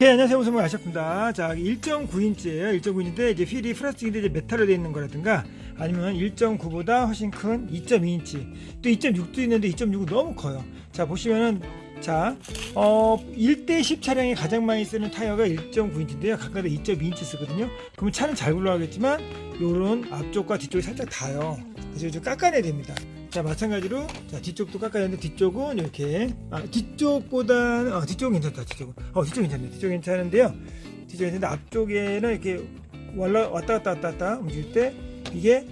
네, 안녕하세요. 무슨 아셨습니다. 자, 1.9인치예요. 1.9인치인데 이제 휠이 플라스틱인데 이제 메탈로 되어 있는 거라든가 아니면 1.9보다 훨씬 큰 2.2인치. 또 2.6도 있는데 2.6은 너무 커요. 자, 보시면은 자, 어, 1대 10 차량에 가장 많이 쓰는 타이어가 1.9인치인데요. 각각 다 2.2인치 쓰거든요. 그러면 차는 잘 굴러가겠지만 요런 앞쪽과 뒤쪽이 살짝 닿아요. 그래서 좀 깎아내야 됩니다. 자 마찬가지로 자 뒤쪽도 깎아야 되는데 뒤쪽은 이렇게 아 뒤쪽보다는 어, 뒤쪽은 괜찮다 뒤쪽은. 어 뒤쪽 괜찮네. 뒤쪽 괜찮은데요. 뒤쪽 괜찮은데 앞쪽에는 이렇게 왔다 왔다 왔다 갔다 움직일 때 이게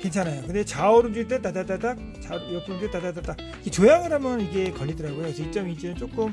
괜찮아요. 근데 좌우로 움직일 때 따다다닥 좌 옆으로 움직일 때 따다다닥. 이 조향을 하면 이게 걸리더라고요. 그래서 2.2는 조금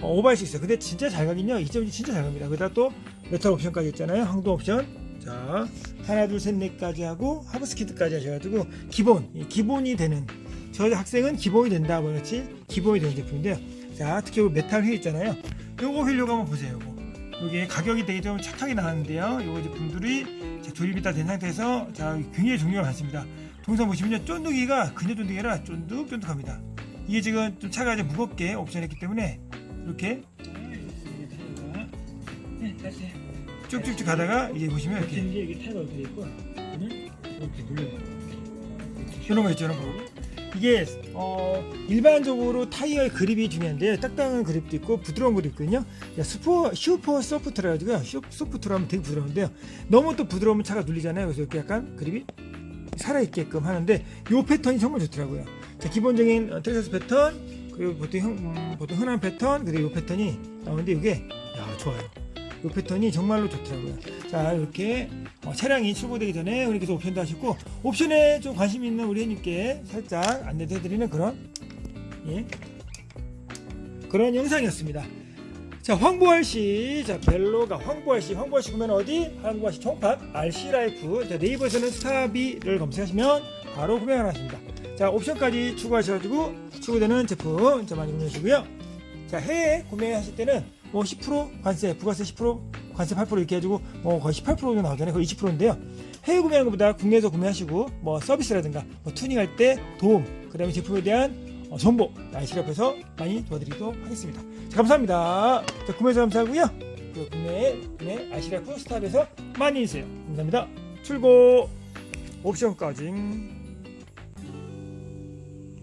어, 오버할 수 있어요. 근데 진짜 잘 가긴요. 2.2 진짜 잘 갑니다. 그다음 또 메탈 옵션까지 있잖아요. 항도 옵션 자 하나 둘 셋 넷까지 하고 하브스키드까지 하셔가지고 기본 이 기본이 되는 저 학생은 기본이 된다 뭐 그렇지? 기본이 되는 제품인데요. 자 특히 요 메탈 휠 있잖아요. 요거 휠 요거 한번 보세요 요거. 요게 가격이 되게 좀 착하게 나왔는데요. 요거 제품들이 자, 조립이 다 된 상태에서 자 굉장히 종류가 많습니다. 동선 보시면요 쫀득이가 그냥 쫀득이라 쫀득쫀득합니다. 이게 지금 좀 차가 좀 무겁게 옵션했기 때문에 이렇게. 네, 다시. 쭉쭉쭉 가다가 이제 보시면 이렇게 이게 이게 타가 어떻게 있고, 그러면 이렇게 눌러요. 이런 거 있죠, 이런 거. 이게 어, 일반적으로 타이어의 그립이 중요한데 딱딱한 그립도 있고 부드러운 그립도 있거든요. 야, 슈퍼 슈퍼 소프트라 가지고요. 슈- 소프트로 하면 되게 부드러운데요. 너무 또 부드러우면 차가 눌리잖아요. 그래서 이렇게 약간 그립이 살아 있게끔 하는데 요 패턴이 정말 좋더라고요. 자, 기본적인 어, 텍사스 패턴 그리고 보통 형- 음, 보통 흔한 패턴 그리고 요 패턴이 나오는데 이게 야 좋아요. 요 패턴이 정말로 좋더라고요. 자 이렇게 어, 차량이 출고되기 전에 우리께서 옵션도 하셨고 옵션에 좀 관심 있는 우리 회님께 살짝 안내도 해드리는 그런 예 그런 영상이었습니다. 자 황보할 씨, 자 벨로가 황보할 씨, 황보할 씨 보면 어디? 황보할 씨 총판 RC 라이프. 자 네이버에서는 스타비를 검색하시면 바로 구매가 하십니다. 자 옵션까지 추가하셔가지고 추구되는 제품 자 많이 구매하시고요. 자 해외 구매하실 때는 뭐 10% 관세, 부가세 10% 관세 8% 이렇게 해가지고 뭐 거의 18% 정도 나오잖아요. 거의 20%인데요. 해외 구매하는 것보다 국내에서 구매하시고 뭐 서비스라든가 뭐 투닝할 때 도움, 그다음에 제품에 대한 어, 정보 날씨랍에서 많이 도와드리도록 하겠습니다. 자, 감사합니다. 자, 구매해서 감사하고요. 그 국내 구매 아시라프 스탑에서 많이 해주세요. 감사합니다. 출고 옵션까지.